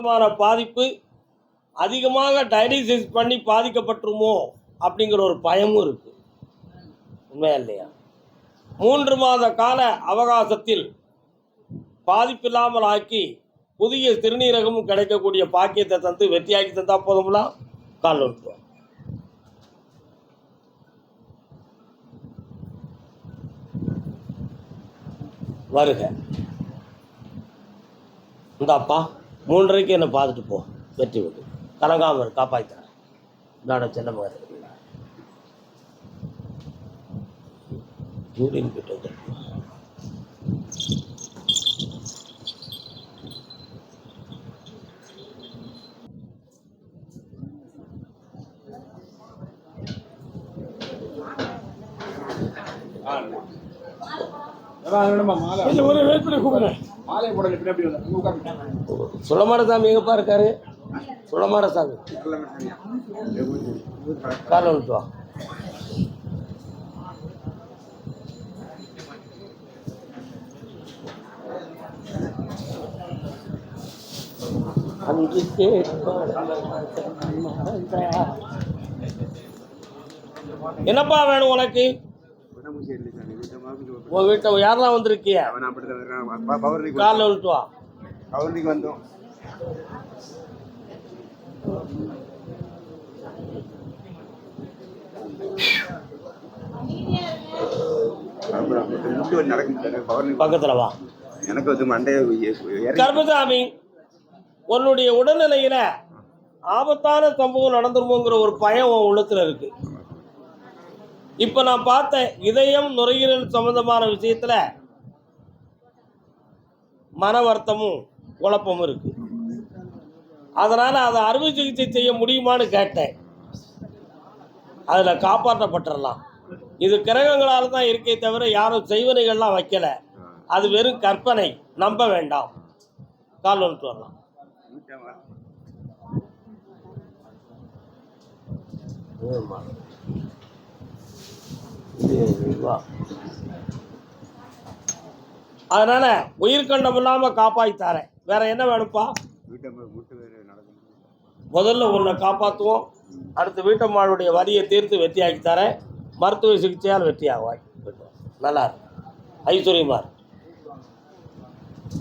சம்பந்தமான பாதிப்பு அதிகமாக டயலிசிஸ் பண்ணி பாதிக்கப்பட்டுருமோ அப்படிங்கிற ஒரு பயமும் இருக்குது உண்மையா இல்லையா? மூன்று மாத கால அவகாசத்தில் பாதிப்பில்லாமல் ஆக்கி புதிய திருநீரகமும் கிடைக்கக்கூடிய பாக்கியத்தை தந்து வெற்றியாக்கி தந்தா போதும்லாம் கால் விட்டுருவோம் வருக. இந்தாப்பா. மூன்றரைக்கு என்னை பார்த்துட்டு போ வெற்றி விட்டு கலங்காம இரு காப்பாய்த்தரேன் இந்தாட சின்ன மகன் வந்து கொஞ்சம் ஒரு வெயிட் பண்ணி கூப்பிடுறேன். மாலை போட பின்னாடி வந்து உட்காந்து சுளமாட சாமி எங்கப்பா இருக்காரு? சுளமாட சாமி. காலைல விட்டு வா. அங்கு என்னப்பா வேணும் உனக்கு? உன் வீட்டை யாரெல்லாம் வந்திருக்கிய அவன் அப்படித்தான் இருக்கான். பவர்லிக்கு காலைல விட்டு வா. பவர்லிக்கு வந்தோம். பக்கத்துல வா. எனக்கு வந்து மண்டைய கர்மசாமி உன்னுடைய உடல்நிலையில ஆபத்தான சம்பவம் நடந்துருமோங்கிற ஒரு பயம் உன் உள்ளத்துல இருக்கு. இப்ப நான் பார்த்த இதயம் நுரையீரல் சம்பந்தமான விஷயத்துல மன வருத்தமும் குழப்பமும் இருக்கு. அதனால அதை அறுவை சிகிச்சை செய்ய முடியுமான்னு கேட்டேன். அதுல காப்பாற்றப்பட்டுறலாம் இது கிரகங்களால தான் இருக்கே தவிர யாரும் செய்வனைகள்லாம் வைக்கல. அது வெறும் கற்பனை. நம்ப வேண்டாம். கால் வந்துட்டு வரலாம். அதனால உயிர்கண்டம் இல்லாம காப்பாத்தி தரேன். வேற என்ன வேணும்ப்பா? முதல்ல உன்னை காப்பாற்றுவோம் அடுத்து வீட்டம்மாளுடைய வரியை தீர்த்து வெற்றியாக்கி தரேன். மருத்துவ சிகிச்சையால் வெற்றியாகுவாய் நல்லா இருக்கு. ஐஸ்வர்யமார்.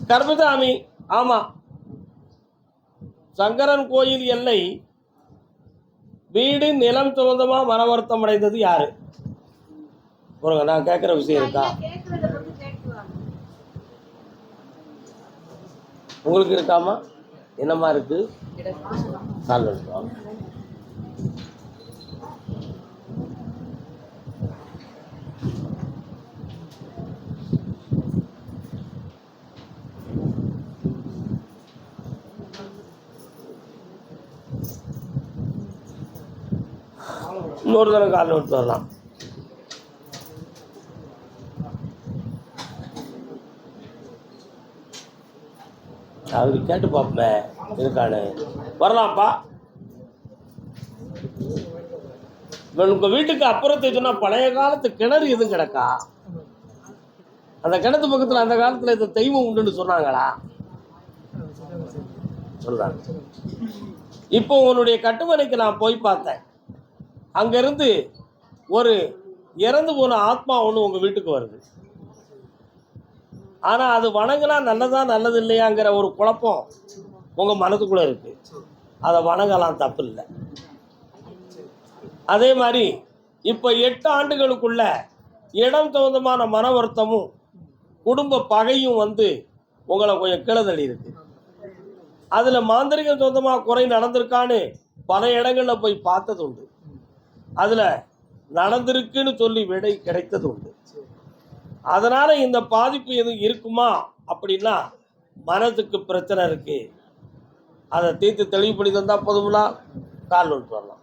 கர்மதாமி ஆமாம் சங்கரன் கோயில் எல்லை வீடு நிலம் சம்பந்தமாக மன வருத்தம் அடைந்தது யாரு? பாருங்க நான் கேட்குற விஷயம் இருக்கா? உங்களுக்கு இருக்காமா? என்னம்மா இருக்கு? கால் இருக்கா இன்னொரு தடவை காலில் விட்டு வரலாம் அவரு கேட்டு பார்ப்பேன் இருக்கானு வரலாம்ப்பா இவன் உங்க வீட்டுக்கு அப்புறத்தை சொன்னா பழைய காலத்து கிணறு எதுவும் கிடக்கா? அந்த கிணத்து பக்கத்துல அந்த காலத்துல இந்த தெய்வம் உண்டுன்னு சொன்னாங்களா? சொல்றாங்க. இப்போ உன்னுடைய கட்டுமனைக்கு நான் போய் பார்த்தேன். அங்கிருந்து ஒரு இறந்து போன ஆத்மா ஒன்று உங்க வீட்டுக்கு வருது. ஆனால் அது வணங்கினா நல்லதா நல்லது இல்லையாங்கிற ஒரு குழப்பம் உங்கள் மனதுக்குள்ளே இருக்கு. அதை வணங்கலாம் தப்பு இல்லை அதே மாதிரி இப்போ எட்டு ஆண்டுகளுக்குள்ள இடம் தகுந்தமான மன வருத்தமும் குடும்ப பகையும் வந்து உங்களை கொஞ்சம் கீழதள்ளி இருக்கு. அதில் மாந்திரிகம் சொந்தமாக குறை நடந்திருக்கான்னு பல இடங்களில் போய் பார்த்தது உண்டு அதில் நடந்திருக்குன்னு சொல்லி விடை கிடைத்தது உண்டு அதனால் இந்த பாதிப்பு எதுவும் இருக்குமா அப்படின்னா மனதுக்கு பிரச்சனை இருக்குது அதை தீர்த்து தெளிவுபடி தந்தால் போதுங்களா கால் விட்டு வரலாம்.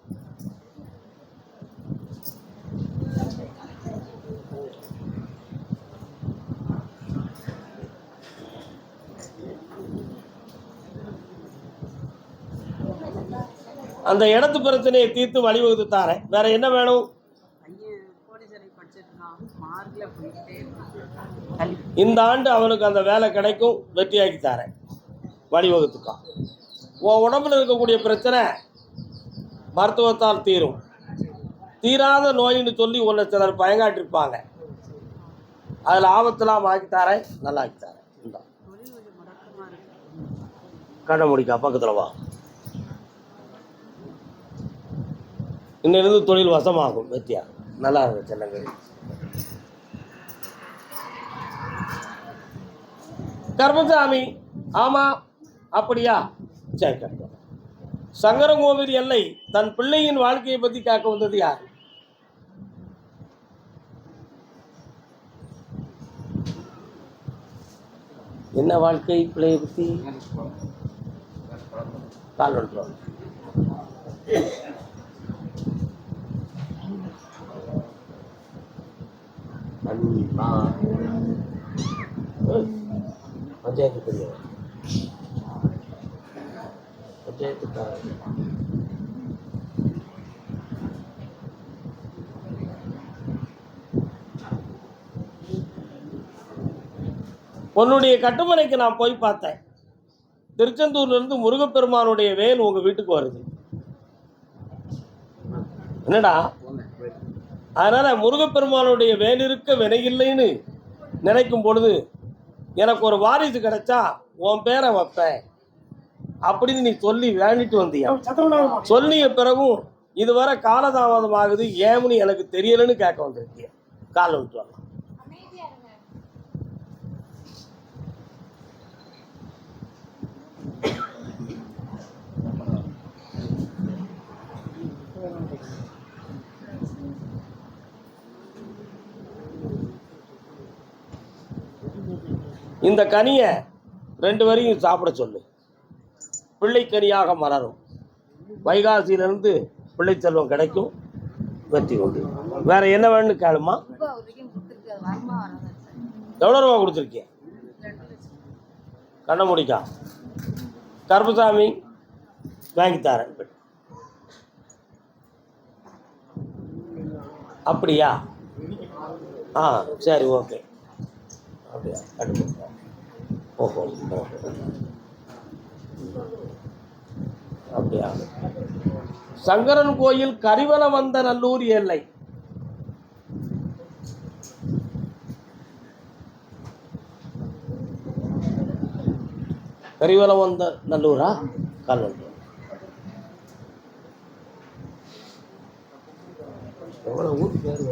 அந்த இடத்து பிரச்சனையை தீர்த்து வழிவகுத்து தாரேன். வேற என்ன வேணும்? இந்த ஆண்டு அவனுக்கு அந்த வேலை கிடைக்கும் வெற்றியாக்கி தரேன். வழிவகுத்துக்கான் உன் உடம்புல இருக்கக்கூடிய பிரச்சனை மருத்துவத்தால் தீரும். தீராத நோயின்னு சொல்லி உன்னை சிலர் பயங்காட்டிருப்பாங்க அதில் ஆபத்தெல்லாம் ஆக்கித்தாரேன் நல்லா ஆக்கித்தாரேன் தரேன். இந்தா. கண்ணை முடிக்கா பக்கத்தில் வா. இன்னிலிருந்து தொழில் வசமாகும் வெற்றியாக நல்லா இருக்கும் செல்லங்கள் கர்மசாமி ஆமா அப்படியா? சரி கட்டும் சங்கரங்கோவில் எல்லை தன் பிள்ளையின் வாழ்க்கையை பத்தி கேட்க வந்தது யார்? என்ன வாழ்க்கை பிள்ளையை பத்தி? கால் கண்டிப்பா. பஞ்சாயத்து பஞ்சாயத்துக்காரர். உன்னுடைய கட்டுமனைக்கு நான் போய் பார்த்தேன். திருச்செந்தூர்லேருந்து முருகப்பெருமானுடைய வேல் உங்கள் வீட்டுக்கு வருது. என்னடா? அதனால் முருகப்பெருமானுடைய வேன் இருக்க வினையில்லைன்னு நினைக்கும் பொழுது எனக்கு ஒரு வாரிசு கிடைச்சா உன் பேரை வைப்பேன். அப்படின்னு நீ சொல்லி வேண்டிட்டு வந்தியா? சொல்லிய பிறகும் இதுவரை காலதாமதம் ஆகுது ஏன்னு எனக்கு தெரியலன்னு கேட்க வந்திருக்கிய? காலை விட்டு வரலாம். அமைதியா இருங்க இந்த கனியை ரெண்டு வரையும் சாப்பிட சொல்லு. பிள்ளைக்கனியாக மலரும். வைகாசியிலிருந்து பிள்ளை செல்வம் கிடைக்கும். வெற்றி உண்டு. வேற என்ன வேணும்னு கேளுமா? எவ்வளோ ரூபா கொடுத்துருக்கேன் கண்ண முடிக்கா. கருப்புசாமி வாங்கி தரேன். அப்படியா? ஆ சரி ஓகே. அப்படியா? கண்டுபிடிச்சா ஓஹோ அப்படியா? சங்கரன் கோயில் கரிவல வந்த நல்லூர் எல்லை. கரிவலம் வந்த நல்லூரா கல்லூர் எவ்வளோ ஊர் பேர்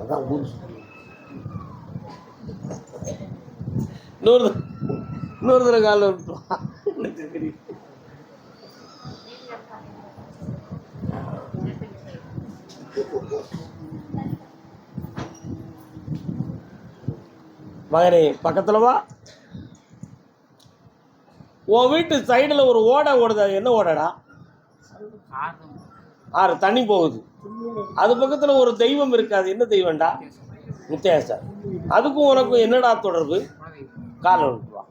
அதான் ஊர். இன்னொரு இன்னொரு தடவை காலில் மகனே பக்கத்துல வா. உன் வீட்டு சைடில் ஒரு ஓடை ஓடுது. அது என்ன ஓடடா? ஆறு தண்ணி போகுது. அது பக்கத்தில் ஒரு தெய்வம் இருக்கு. அது என்ன தெய்வம்டா? வித்தியாசம் அதுக்கும் உனக்கும் என்னடா தொடர்பு? காலை விட்டுருவா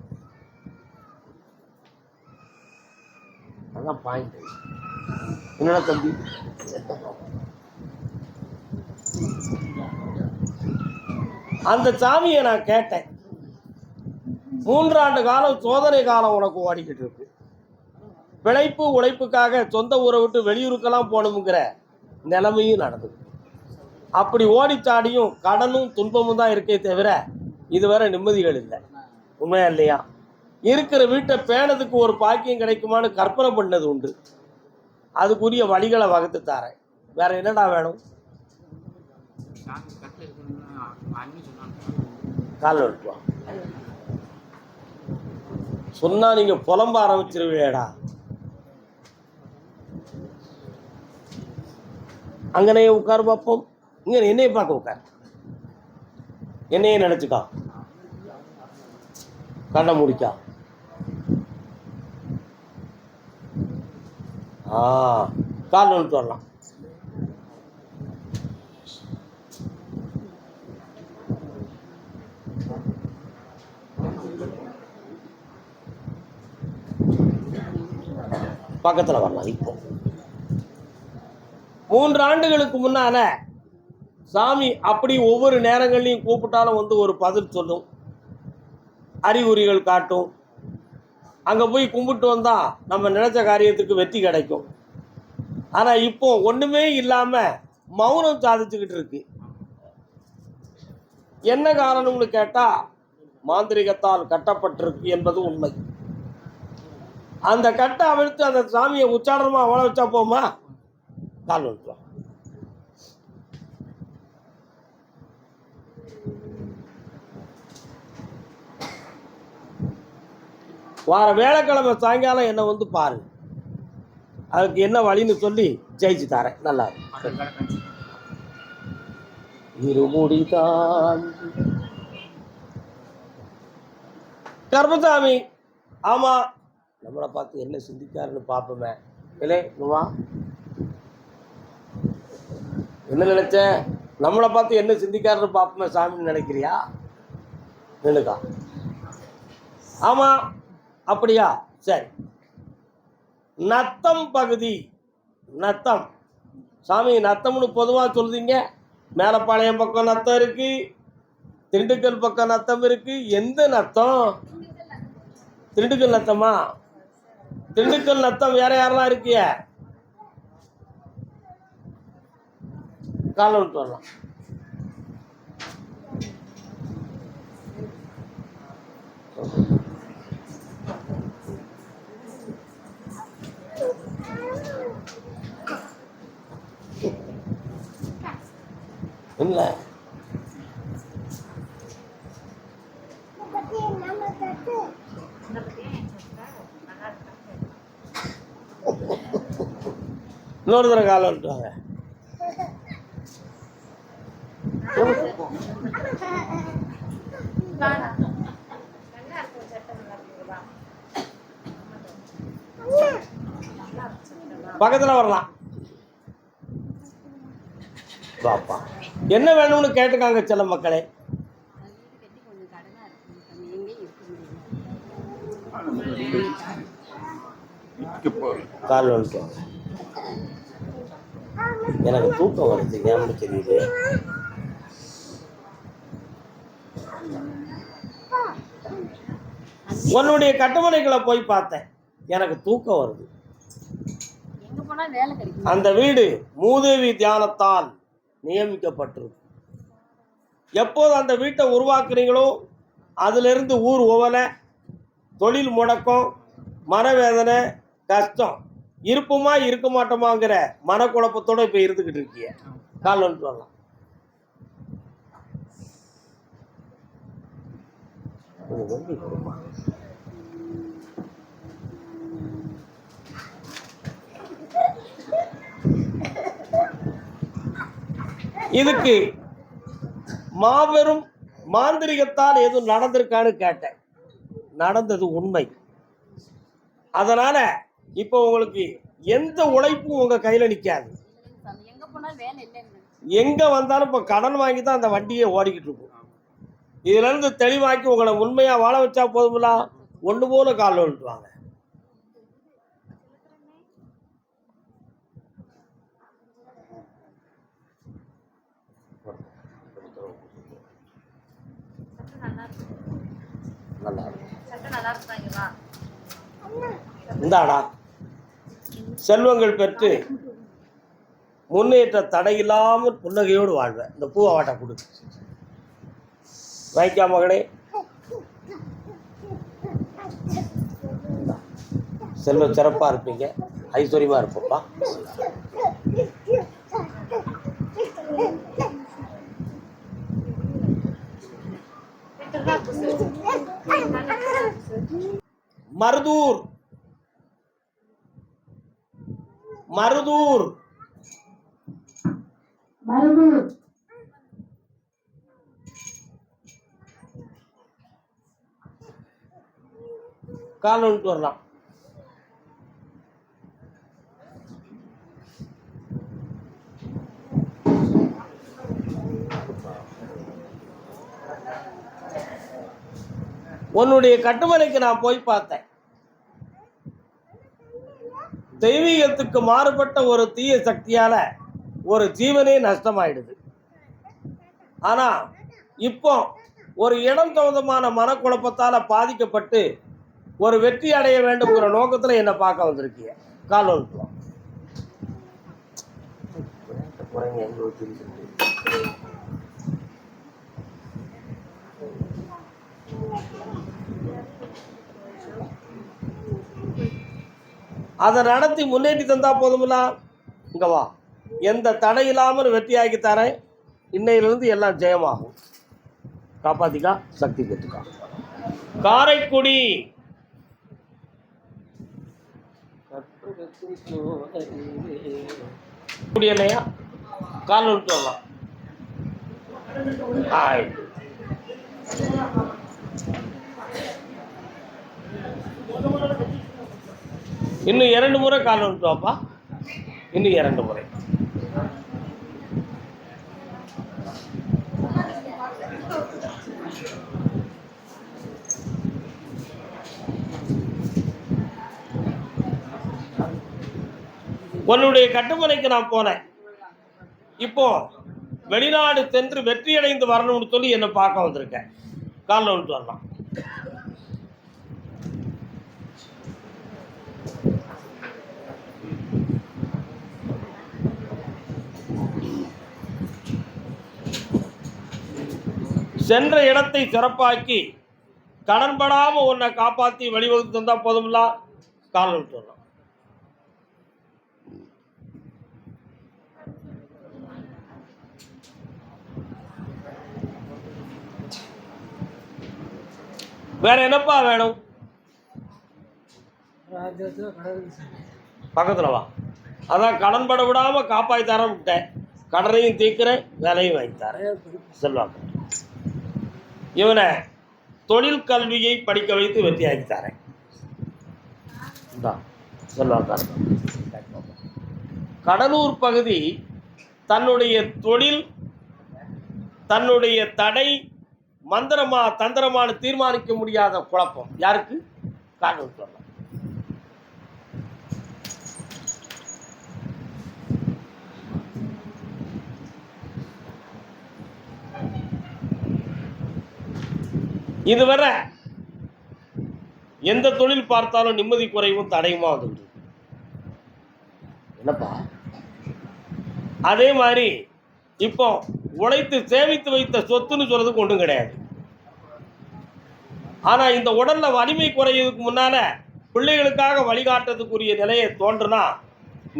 அதான் பாயிண்ட் என்னடா தம்பி? அந்த சாமியை நான் கேட்டேன். மூன்றாண்டு காலம் சோதனை காலம் உனக்கு ஓடிக்கிட்டு இருக்கு. பிழைப்பு உழைப்புக்காக சொந்த ஊரை விட்டு வெளியூருக்கெல்லாம் போகணுங்கிற நிலைமையும் நடந்தது. அப்படி ஓடித்தாடியும் கடனும் துன்பமும் தான் இருக்கே தவிர இதுவரை நிம்மதிகள் இல்லை. உண்மையா இல்லையா? இருக்கிற வீட்டை பேணதுக்கு ஒரு பாக்கியம் கிடைக்குமான்னு கற்பனை பண்ணது உண்டு. அதுக்குரிய வழிகளை வகுத்து தாரேன். வேற என்னடா வேணும்? காலில் விட்டுவா சொன்னா நீங்க புலம்ப ஆரம்பிச்சிருவீடா அங்கனையே உட்கார் பார்ப்போம். இங்க என்னைய பார்க்க உட்கார். என்னையே நினச்சிக்கா. கண்ணை முடிக்கா. ஆ கால் விட்டு வரலாம். பக்கத்தில் வரலாம் இப்போ. மூன்று ஆண்டுகளுக்கு முன்னால சாமி அப்படி ஒவ்வொரு நேரங்கள்லையும் கூப்பிட்டாலும் வந்து ஒரு பதில் சொல்லும். அறிகுறிகள் காட்டும். அங்கே போய் கும்பிட்டு வந்தால் நம்ம நினச்ச காரியத்துக்கு வெற்றி கிடைக்கும். ஆனால் இப்போ ஒன்றுமே இல்லாமல் மௌனம் சாதிச்சுக்கிட்டு இருக்கு. என்ன காரணம்னு கேட்டால் மாந்திரிகத்தால் கட்டப்பட்டிருக்கு என்பது உண்மை. அந்த கட்டை அவிழ்த்து அந்த சாமியை உச்சாரணமாக அவள வச்சா போமா? கால் வந்துட்டோம் வார வேலைக்கிழமை சாயங்காலம் என்னை வந்து பாரு. அதுக்கு என்ன வழின்னு சொல்லி ஜெயிச்சு தரேன். நல்லா இருமுடிதான். கர்மசாமி ஆமா. நம்மளை பார்த்து என்ன சிந்திக்காருன்னு பார்ப்போமே. இல்லை நுவா என்ன நினைச்ச? நம்மளை பார்த்து என்ன சிந்திக்காருன்னு பார்ப்போமே சாமின்னு நினைக்கிறியா? நினைக்கா ஆமா. அப்படியா? சரி. நத்தம் பகுதி. நத்தம். சாமி நத்தம்னு பொதுவாக சொல்லுதீங்க மேலப்பாளையம் பக்கம் நத்தம் இருக்கு. திண்டுக்கல் பக்கம் நத்தம் இருக்கு. எந்த நத்தம்? திண்டுக்கல் நத்தமா? திண்டுக்கல் நத்தம் வேற யாரெல்லாம் இருக்கிய? காலம் விட்டு வரலாம் இல்லை. இன்னொரு தடவை காலம் விட்டுவாங்க பக்கத்தில் வரலாம். பாப்பா. என்ன வேணும்னு கேட்டுக்காங்க சில மக்களே. கால் எனக்கு தூக்கம் வருது. ஏன்னு தெரியுது? உன்னுடைய கட்டுமனைகளை போய் பார்த்தேன். எனக்கு தூக்கம் வருது. அந்த வீடு மூதேவி தியானத்தால் நியமிக்கப்பட்டிருக்கு. எப்போது அந்த வீட்டை உருவாக்குறீங்களோ அதிலிருந்து ஊர் உவலை தொழில் முடக்கம் மனவேதனை கஷ்டம் இருப்புமா இருக்க மாட்டோமாங்கிற மனக்குழப்பத்தோடு இப்போ இருந்துக்கிட்டு இருக்கீங்க. கால் சொல்லலாம் வரலாம். இதுக்கு மாபெரும் மாந்திரிகத்தால் எதுவும் நடந்திருக்கான்னு கேட்டேன். நடந்தது உண்மை. அதனால இப்போ உங்களுக்கு எந்த உழைப்பும் உங்க கையில நிக்காது. எங்க வந்தாலும் இப்போ கடன் வாங்கி தான் அந்த வண்டியை ஓடிக்கிட்டு இருக்கும். இதுல இருந்து தெளிவாக்கி உங்களை உண்மையா வாழ வச்சா போதுமில்ல ஒன்று போல கால் வந்துட்டு வாங்க நல்லா இந்தாடா. செல்வங்கள் பெற்று முன்னேற்ற தடையில்லாமல் புன்னகையோடு வாழ்வேன் இந்த பூ அவாட்டை கொடு. வாங்கிக்கா மகனே. இந்தா. செல்வ சிறப்பாக இருப்பீங்க. ஐஸ்வர்யமாக இருப்பப்பா மருதூர் மருதூர் கால் வந்துட்டு வரலாம் உன்னுடைய கட்டுமலைக்கு நான் போய் பார்த்தேன். தெய்வீகத்துக்கு மாறுபட்ட ஒரு தீய சக்தியால ஒரு ஜீவனே நஷ்டமாயிடுது. ஆனா இப்போ ஒரு இடம் தகுந்தமான மனக்குழப்பத்தால பாதிக்கப்பட்டு ஒரு வெற்றி அடைய வேண்டும்ங்கிற நோக்கத்துல என்ன பார்க்க வந்திருக்கீங்க. கால் ஒன்று அதை நடத்தி முன்னேற்றி தந்தால் போதுமில்லா இங்கே வா. எந்த தடை இல்லாமல் வெற்றியாக்கி தரேன். இன்னையிலிருந்து எல்லாம் ஜெயமாகும். காப்பாத்திக்கா சக்தி பெற்றுக்கா. காரைக்குடி. இல்லையா கால் விட்டு வரலாம். இன்னும் இரண்டு முறை கால் விட்டு இன்னும் இரண்டு முறை. உன்னுடைய கட்டுமனைக்கு நான் போனேன் இப்போ வெளிநாடு சென்று வெற்றியடைந்து வரணும்னு சொல்லி என்னை பார்க்க வந்திருக்கேன். காலில் விட்டு வரலாம். சென்ற இடத்தை சிறப்பாக்கி கடன்படாமல் உன்னை காப்பாற்றி வழிவகுத்து தந்தால் போதும்ல? காலில் விட்டு வரலாம் வேற என்னப்பா வேணும்? பக்கத்துல வா. அதான் கடன் பட விடாம காப்பாத்தி தர விட்டேன். கடனையும் தீக்கிறேன் வேலையும் வாங்கி தரேன் செல்வாங்க இவனை தொழில் கல்வியை படிக்க வைத்து வெற்றியாக்கி தரேன். கடலூர் பகுதி தன்னுடைய தொழில் தன்னுடைய தடை மந்திரமா தந்திரமான தீர்மானிக்க முடியாத குழப்பம். யாருக்கு? காரணம் சொல்லலாம் இதுவரை எந்த தொழில் பார்த்தாலும் நிம்மதி குறைவும் தடையுமா வந்துட்டு. என்னப்பா? அதே மாதிரி இப்போ உழைத்து சேமித்து வைத்த சொத்துன்னு சொல்றதுக்கு ஒன்றும் கிடையாது. ஆனா இந்த உடல்ல வலிமை குறையதுக்கு முன்னால பிள்ளைகளுக்காக வழிகாட்டுறதுக்குரிய நிலையை தோன்றுனா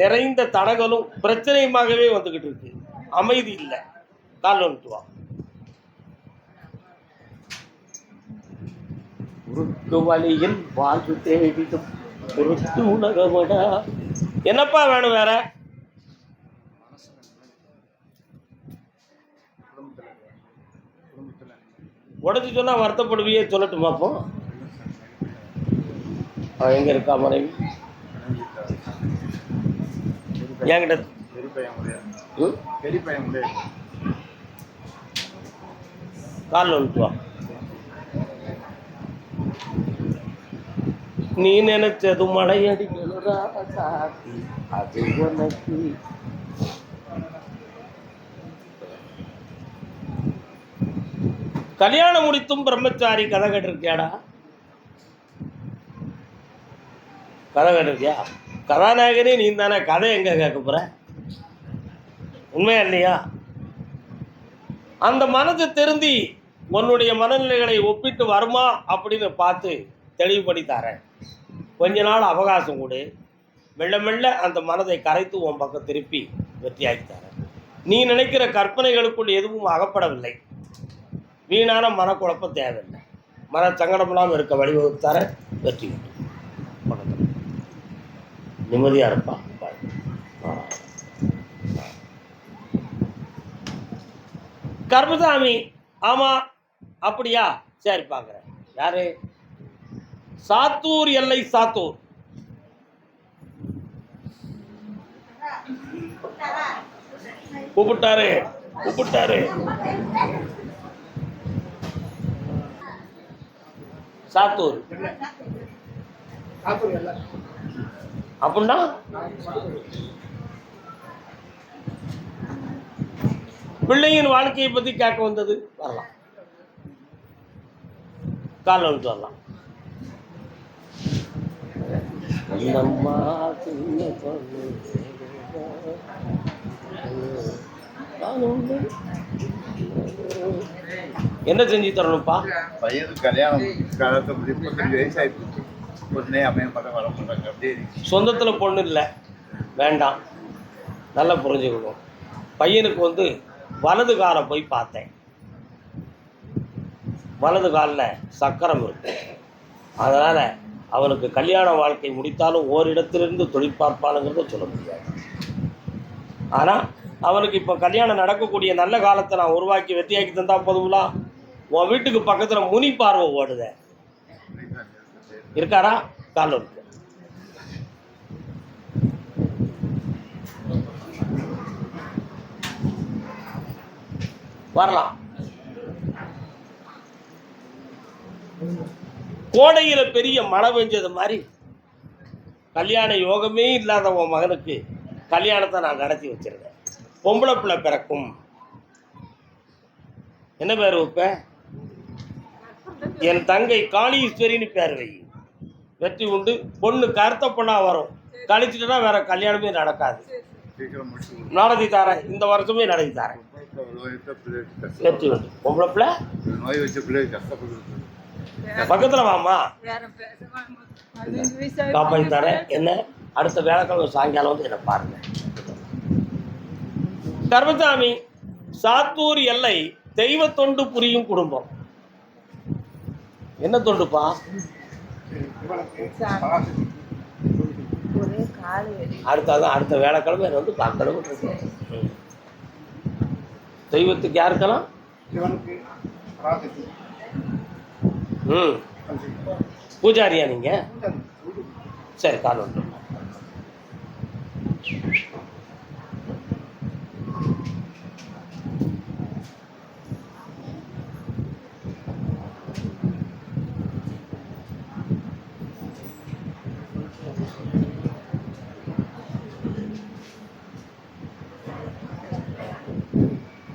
நிறைந்த தடங்களும் பிரச்சனையுமாகவே வந்துகிட்டு இருக்கு. அமைதி இல்லை. கால் வந்துட்டு வா குறுக்கு வழியில் வாழ்வு தேடிடும் குறுக்கு உலகமடா. என்னப்பா வேணும் வேற? உடச்சு சொன்னா வருத்தப்படுவியே சொல்லட்டுமா அப்போ அவ எங்க இருக்கா மனைவி? என்கிட்ட காலில் வந்துட்டு நீ நினைச்சது மழையடிக்கணும் ராசாத்தி அது உனக்கு கல்யாணம் முடித்தும் பிரம்மச்சாரி கதை கேட்டிருக்கியாடா? கதை கேட்டிருக்கியா? கதாநாயகனே நீ தானே கதை எங்க கேட்க போற? உண்மையா இல்லையா? அந்த மனது திருந்தி உன்னுடைய மனநிலைகளை ஒப்பிட்டு வருமா அப்படின்னு பார்த்து தெளிவுபடி தரேன் கொஞ்ச நாள் அவகாசம் கொடு. மெல்ல மெல்ல அந்த மனதை கரைத்து உன் பக்கம் திருப்பி வெற்றியாகி தரேன். நீ நினைக்கிற கற்பனைகளுக்குள் எதுவும் அகப்படவில்லை. வீணான மனக்குழப்பம் தேவையில்லை. மன சங்கடமெல்லாம் இருக்க வழிவகுத்து தர வெற்றி உண்டு. நிம்மதியாக இருப்பான் பாய். கர்மசாமி ஆமா அப்படியா? சரி பார்க்குறேன் யாரு? சாத்தூர் எல்லை சாத்தூர். கூப்பிட்டாரு கூப்பிட்டாரு. சாத்தூர். அப்படின்னா? பிள்ளையின் வாழ்க்கையை பத்தி கேட்க வந்தது வரலாம். காலில் வந்துட்டு வரலாம். அந்தம்மா சின்ன பொண்ணு. என்ன செஞ்சு தரணும்ப்பா? பையனுக்கு கல்யாணம் காலத்தை முப்பத்தஞ்சு வயசு ஆயிடுச்சு பொண்ணே அமைய மாட்டேன் வர மாட்டாங்க. அப்படியே. சொந்தத்தில் பொண்ணு இல்லை. வேண்டாம். நல்லா புரிஞ்சுக்கணும் பையனுக்கு வந்து வலது காலை போய் பார்த்தேன். வலது காலில் சக்கரம் இருக்கு. அதனால் அவனுக்கு கல்யாண வாழ்க்கை முடித்தாலும் ஓரிடத்திலிருந்து தொழில் பார்ப்பானுங்கிறத சொல்ல முடியாது. ஆனால் அவனுக்கு இப்போ கல்யாணம் நடக்கக்கூடிய நல்ல காலத்தை நான் உருவாக்கி வெற்றியாக்கி தந்தால் போதுங்களா? உன் வீட்டுக்கு பக்கத்தில் முனி பார்வை ஓடுத. இருக்காரா? காலில் இருக்கு வரலாம். கோடையில் பெரிய மழை பெஞ்சது மாதிரி. கல்யாண யோகமே இல்லாத உன் மகனுக்கு கல்யாணத்தை நான் நடத்தி வச்சிருக்கேன். பொம்பளை பிள்ளை பிறக்கும். என்ன பேர் வைப்ப என் தங்கை காளீஸ்வரின்னு பேர் வை. வெற்றி உண்டு. பொண்ணு கருத்த பொண்ணா வரும். கழிச்சிட்டுனா வேற கல்யாணமே நடக்காது. நடத்தி தரேன். இந்த வருஷமே நடத்தி தரேன். வெற்றி உண்டு. பொம்பளை பிள்ளை? நோய் வச்ச பிள்ளை கஷ்டப்பட்டு பக்கத்துல வாமா காப்பாற்றி தரேன். என்ன? அடுத்த வேலைக்கிழமை சாயங்காலம் வந்து என்னை பாருங்க. கர்மசாமி சாத்தூர் எல்லை தெய்வ தொண்டு புரியும் குடும்பம். என்ன தொண்டுப்பா? அடுத்ததான் அடுத்த வேலைக்கிழமை என்னை வந்து பார்க்கணும் தெய்வத்துக்கு யாருக்கெல்லாம் ம். பூஜாரியா நீங்க? சரி கால் வந்து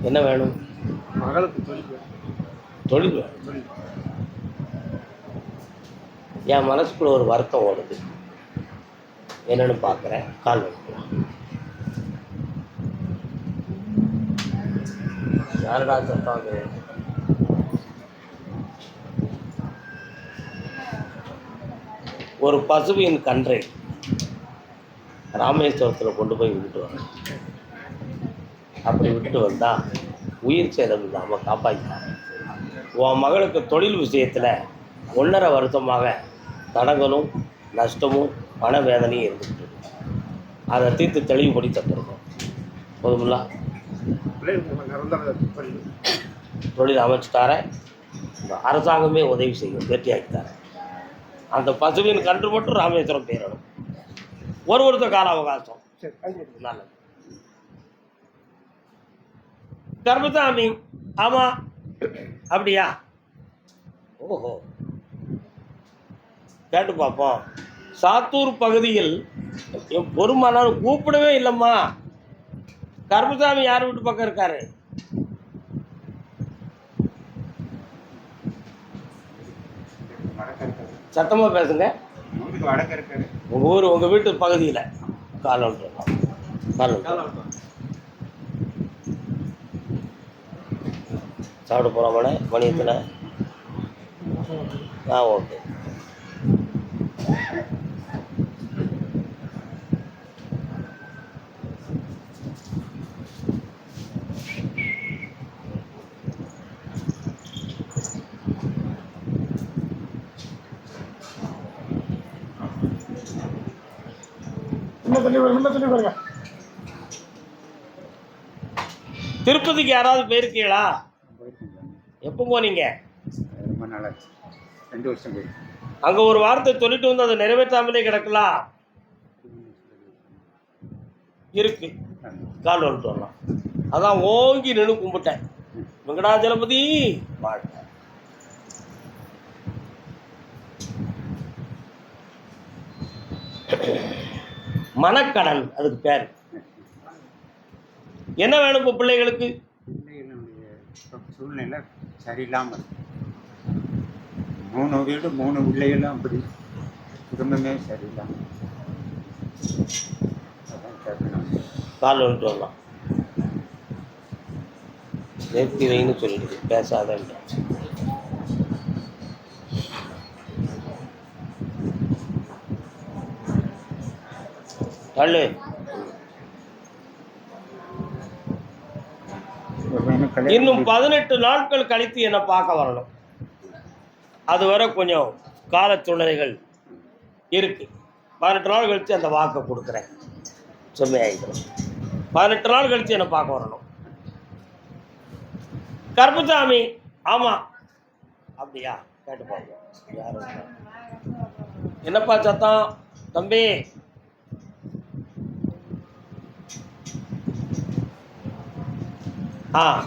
என்ன வேணும்? மகளுக்கு தொழில் தொழில் வேணும். என் மனசுக்குள்ள ஒரு வருத்தம் ஓடுது. என்னன்னு பார்க்குறேன் கால் வைக்கலாம். யாருடா சத்தம் ஒரு பசுவின் கன்றை ராமேஸ்வரத்தில் கொண்டு போய் விட்டுட்டு வரேன் அப்படி விட்டுட்டு வந்தால் உயிர் சேதம் இல்லாமல் காப்பாற்றினாங்க உன் மகளுக்கு தொழில் விஷயத்தில் ஒன்றரை வருஷமாக தடங்களும் நஷ்டமும் மனவேதனையும் இருந்துகிட்டு இருக்கு. அதை தீர்த்து தெளிவுபடி தந்துருக்கோம். போதுமில்லா? தொழில் அமைச்சு தரேன் அரசாங்கமே உதவி செய்யும். வெற்றியாக்கி தரேன் அந்த பசுவின் கன்று மட்டும் ராமேஸ்வரம் பேரணும். ஒரு ஒருத்தர் கால அவகாசம். சரி தேங்க்யூ நல்லது கர்மசாமி அப்படியா? ஓஹோ. கேட்டு பார்ப்போம். சாத்தூர் பகுதியில் பொறுமானாலும் கூப்பிடவே இல்லைம்மா. கருமசாமி யார் வீட்டு பக்கம் இருக்காரு? வடக்கு சத்தமா பேசுங்க. உங்க ஊர் உங்க வீட்டு பகுதியில். காலம் காலம் சாப்பிட போகலாமாண்ணே மணி எத்தனை? ஆ ஓகே. திருப்பதிக்கு யாராவது போயிருக்கீங்களா? எப்போ போனீங்க? ரொம்ப நாளாச்சு. ரெண்டு வருஷம் போயிருக்கேன் அங்கே ஒரு வார்த்தை சொல்லிட்டு வந்து அதை நிறைவேற்றாமலே கிடக்கலாம் இருக்கு. கால் வந்துட்டு வரலாம். அதான் ஓங்கி நின்று கும்பிட்டேன். வெங்கடாஜலபதி வாழ்க்கை மனக்கடன் அதுக்கு பேர். என்ன வேணும் இப்போ பிள்ளைகளுக்கு? சூழ்நிலை சரியில்லாமல் மூணு வீடு மூணு பிள்ளைகளும் அப்படி குடும்பமே அதான் கேட்கணும் கால் வந்துட்டு வரலாம். நிறுத்தி வைன்னு சொல்லிடுது பேசாதன்ற தள்ளு. இன்னும் பதினெட்டு நாட்கள் கழித்து என்னை பார்க்க வரணும். அது வரை கொஞ்சம் கால சூழ்நிலைகள் இருக்கு. பதினெட்டு நாள் கழித்து அந்த வாக்கை கொடுக்குறேன். செம்மையாகிக்கிறோம் பதினெட்டு நாள் கழித்து என்னை பார்க்க வரணும். கருப்புசாமி ஆமாம் அப்படியா? கேட்டு பாருங்க யாரும் என்னப்பா சத்தம்? தம்பி. ஆ.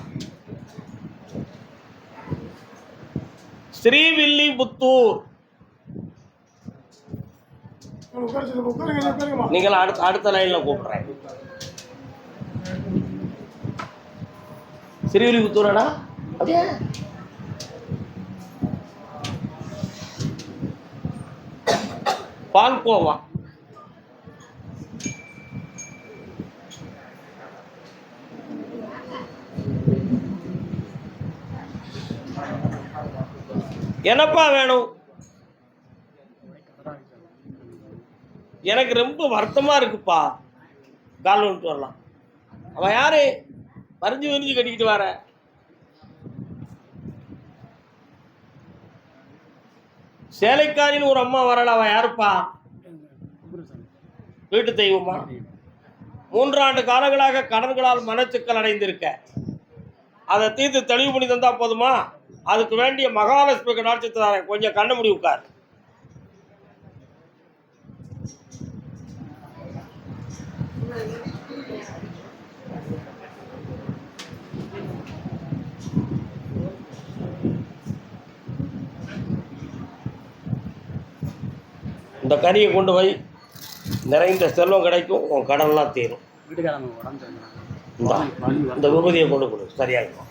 ஸ்ரீவில்லிபுத்தூர் நீங்கள் அடுத்த அடுத்த லைன்ல கூப்பிடுறேன். ஸ்ரீவில்லிபுத்தூரடா அப்படியே? பால்கோவா என்னப்பா வேணும்? எனக்கு ரொம்ப வருத்தமா இருக்குப்பா. கால் வந்துட்டு வரலாம். அவன் யாரு? வரைஞ்சி விரிஞ்சு கட்டிக்கிட்டு வர. சேலைக்காரின்னு ஒரு அம்மா வரல அவன் யாருப்பா? வீட்டு தெய்வமா? மூன்றாண்டு காலங்களாக கடன்களால் மனச்சிக்கல் அடைந்திருக்க. அதை தீர்த்து தெளிவு பண்ணி தந்தா போதுமா? அதுக்கு வேண்டிய மகாலட்சுமி கடாட்சி தரேன் கொஞ்சம் கண்ண முடி உட்கார். இந்த கனியை கொண்டு போய் நிறைந்த செல்வம் கிடைக்கும் உன் கடன்லாம் தீரும். இந்தா, விபூதியை கொண்டு கொடு சரியாயிருக்கும்